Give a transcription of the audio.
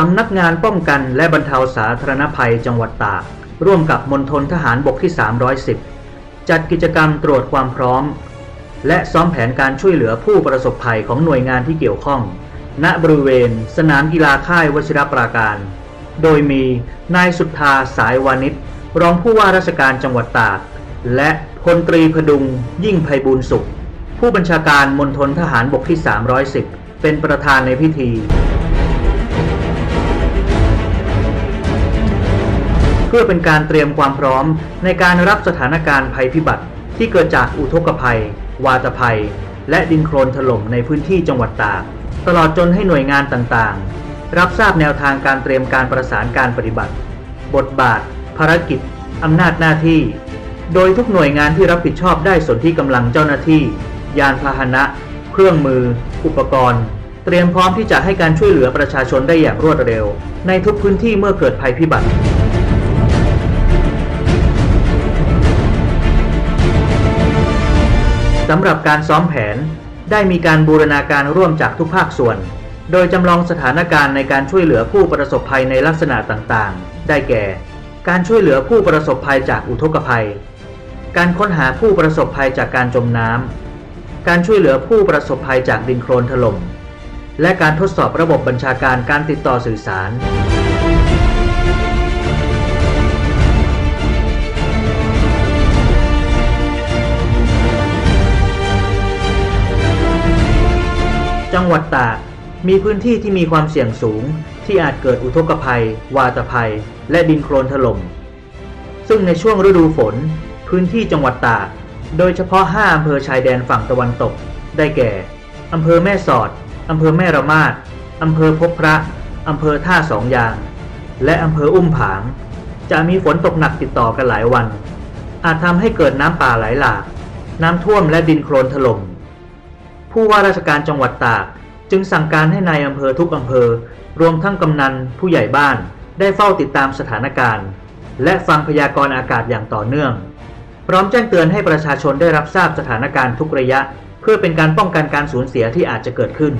สำนักงานป้องกันและบรรเทาสาธารณภัยจังหวัดตาก ร่วมกับมณฑลทหารบกที่ 310 จัดกิจกรรมตรวจความพร้อม และซ้อมแผนการช่วยเหลือผู้ประสบภัยของหน่วยงานที่เกี่ยวข้อง ณบริเวณ สนามกีฬาค่ายวชิรปราการ โดยมีนายสุทธาสายวานิชรองผู้ว่าราชการจังหวัดตาก และพลตรีพดุงยิ่งไพบูลสุข ผู้บัญชาการมณฑลทหารบกที่ 310 เป็นประธานในพิธี พื่อเป็นการเตรียมความพร้อมในการรับสถานการณ์ภัยพิบัติ ที่เกิดจากอุทกภัย วาตภัย และดินโคลนถล่มในพื้นที่จังหวัดตากตลอดจนให้หน่วยงานต่างๆ รับทราบแนวทางการเตรียมการประสานการปฏิบัติ บทบาท ภารกิจอำนาจหน้าที่ โดยทุกหน่วยงานที่รับผิดชอบได้สนที่กำลังเจ้าหน้าที่ ยานพาหนะ เครื่องมือ อุปกรณ์ เตรียมพร้อมที่จะให้การช่วยเหลือประชาชนได้อย่างรวดเร็ว ในทุกพื้นที่เมื่อเกิดภัยพิบัติ สำหรับการซ้อมแผนได้มีการบูรณาการร่วมจากทุกภาคส่วน โดยจำลองสถานการณ์ในการช่วยเหลือผู้ประสบภัยในลักษณะต่างๆ ได้แก่ การช่วยเหลือผู้ประสบภัยจากอุทกภัย การค้นหาผู้ประสบภัยจากการจมน้ำ การช่วยเหลือผู้ประสบภัยจากดินโคลนถล่ม และการทดสอบระบบบัญชาการการติดต่อสื่อสาร จังหวัดตากมีพื้นที่ที่มีความเสี่ยงสูง ที่อาจเกิดอุทกภัย วาตภัย และดินโคลนถล่ม ซึ่งในช่วงฤดูฝน พื้นที่จังหวัดตาก โดยเฉพาะ 5 อำเภอชายแดนฝั่งตะวันตก ได้แก่ อำเภอแม่สอด อำเภอแม่ระมาด อำเภอพบพระ อำเภอท่าสองยาง และอำเภออุ้มผาง จะมีฝนตกหนักติดต่อกันหลายวัน อาจทำให้เกิดน้ำป่าไหลหลาก น้ำท่วมและดินโคลนถล่ม ผู้ว่าราชการจังหวัดตาก จึงสั่งการให้ในายอำเภอทุกอำเภอ รวมทั้งกำนันผู้ใหญ่บ้าน ได้เฝ้าติดตามสถานการณ์ และฟังพยากรณ์อากาศอย่างต่อเนื่อง พร้อมแจ้งเตือนให้ประชาชนได้รับทราบสถานการณ์ทุกระยะ เพื่อเป็นการป้องกันการสูญเสียที่อาจจะเกิดขึ้น